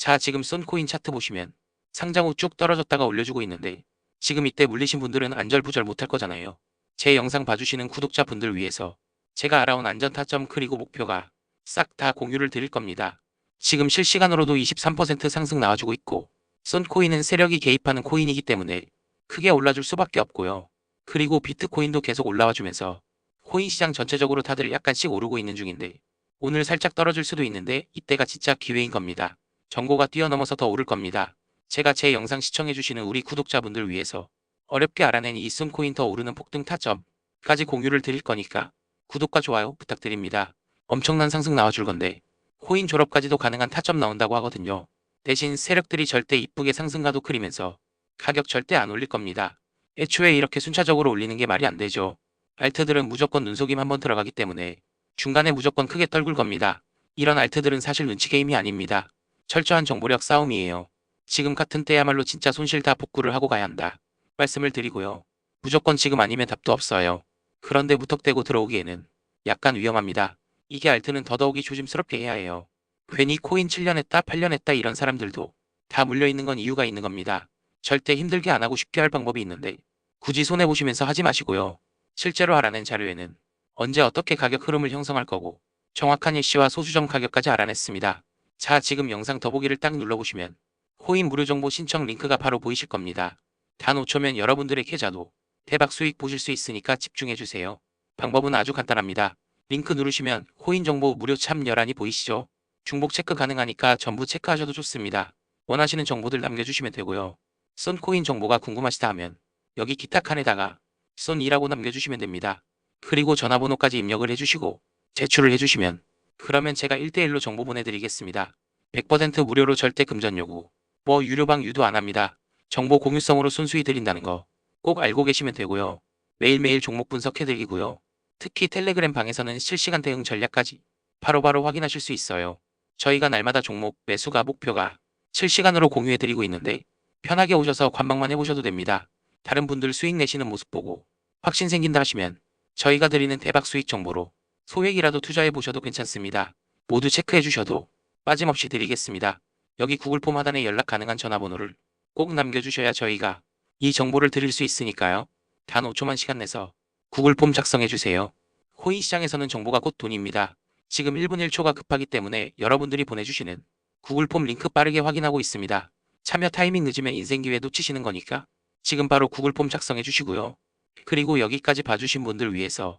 자, 지금 쏜 코인 차트 보시면 상장 후 쭉 떨어졌다가 올려주고 있는데 지금 이때 물리신 분들은 안절부절 못할 거잖아요. 제 영상 봐주시는 구독자분들 위해서 제가 알아온 안전 타점 그리고 목표가 싹 다 공유를 드릴 겁니다. 지금 실시간으로도 23% 상승 나와주고 있고 쏜코인은 세력이 개입하는 코인이기 때문에 크게 올라줄 수밖에 없고요. 그리고 비트코인도 계속 올라와주면서 코인 시장 전체적으로 다들 약간씩 오르고 있는 중인데 오늘 살짝 떨어질 수도 있는데 이때가 진짜 기회인 겁니다. 정보가 뛰어넘어서 더 오를 겁니다. 제가 제 영상 시청해주시는 우리 구독자분들 위해서 어렵게 알아낸 이 쏜코인 더 오르는 폭등 타점까지 공유를 드릴 거니까 구독과 좋아요 부탁드립니다. 엄청난 상승 나와줄 건데 코인 졸업까지도 가능한 타점 나온다고 하거든요. 대신 세력들이 절대 이쁘게 상승가도 그리면서 가격 절대 안 올릴 겁니다. 애초에 이렇게 순차적으로 올리는 게 말이 안 되죠. 알트들은 무조건 눈속임 한번 들어가기 때문에 중간에 무조건 크게 떨굴 겁니다. 이런 알트들은 사실 눈치 게임이 아닙니다. 철저한 정보력 싸움이에요. 지금 같은 때야말로 진짜 손실 다 복구를 하고 가야 한다. 말씀을 드리고요. 무조건 지금 아니면 답도 없어요. 그런데 무턱대고 들어오기에는 약간 위험합니다. 이게 알트는 더더욱이 조심스럽게 해야 해요. 괜히 코인 7년 했다 8년 했다 이런 사람들도 다 물려있는 건 이유가 있는 겁니다. 절대 힘들게 안 하고 쉽게 할 방법이 있는데 굳이 손해보시면서 하지 마시고요. 실제로 알아낸 자료에는 언제 어떻게 가격 흐름을 형성할 거고 정확한 일시와 소수점 가격까지 알아냈습니다. 자 지금 영상 더보기를 딱 눌러보시면 코인 무료 정보 신청 링크가 바로 보이실 겁니다. 단 5초면 여러분들의 계좌도 대박 수익 보실 수 있으니까 집중해주세요. 방법은 아주 간단합니다. 링크 누르시면 코인 정보 무료 참여란이 보이시죠? 중복 체크 가능하니까 전부 체크하셔도 좋습니다. 원하시는 정보들 남겨주시면 되고요. 쏜코인 정보가 궁금하시다 하면 여기 기타 칸에다가 쏜이라고 남겨주시면 됩니다. 그리고 전화번호까지 입력을 해주시고 제출을 해주시면 그러면 제가 1대1로 정보 보내드리겠습니다. 100% 무료로 절대 금전 요구 뭐 유료방 유도 안 합니다. 정보 공유성으로 순수히 드린다는 거 꼭 알고 계시면 되고요. 매일매일 종목 분석해드리고요. 특히 텔레그램 방에서는 실시간 대응 전략까지 바로바로 확인하실 수 있어요. 저희가 날마다 종목 매수가 목표가 실시간으로 공유해드리고 있는데 편하게 오셔서 관망만 해보셔도 됩니다. 다른 분들 수익 내시는 모습 보고 확신 생긴다 하시면 저희가 드리는 대박 수익 정보로 소액이라도 투자해 보셔도 괜찮습니다. 모두 체크해 주셔도 빠짐없이 드리겠습니다. 여기 구글 폼 하단에 연락 가능한 전화번호를 꼭 남겨주셔야 저희가 이 정보를 드릴 수 있으니까요. 단 5초만 시간 내서 구글 폼 작성해 주세요. 코인 시장에서는 정보가 곧 돈입니다. 지금 1분 1초가 급하기 때문에 여러분들이 보내주시는 구글 폼 링크 빠르게 확인하고 있습니다. 참여 타이밍 늦으면 인생 기회 놓치시는 거니까 지금 바로 구글 폼 작성해 주시고요. 그리고 여기까지 봐주신 분들 위해서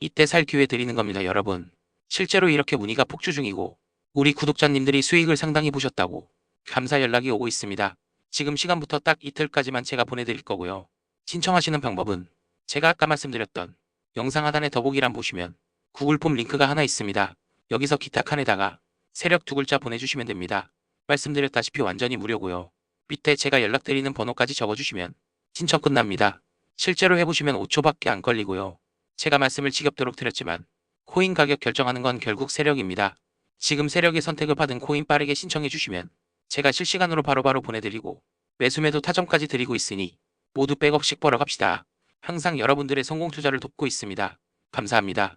이때 살 기회 드리는 겁니다 여러분. 실제로 이렇게 문의가 폭주 중이고 우리 구독자님들이 수익을 상당히 보셨다고 감사 연락이 오고 있습니다. 지금 시간부터 딱 이틀까지만 제가 보내드릴 거고요. 신청하시는 방법은 제가 아까 말씀드렸던 영상 하단에 더보기란 보시면 구글 폼 링크가 하나 있습니다. 여기서 기타 칸에다가 세력 두 글자 보내주시면 됩니다. 말씀드렸다시피 완전히 무료고요. 밑에 제가 연락드리는 번호까지 적어주시면 신청 끝납니다. 실제로 해보시면 5초밖에 안 걸리고요. 제가 말씀을 지겹도록 드렸지만 코인 가격 결정하는 건 결국 세력입니다. 지금 세력의 선택을 받은 코인 빠르게 신청해 주시면 제가 실시간으로 바로 바로 보내드리고 매수매도 타점까지 드리고 있으니 모두 백업씩 벌어 갑시다. 항상 여러분들의 성공 투자를 돕고 있습니다. 감사합니다.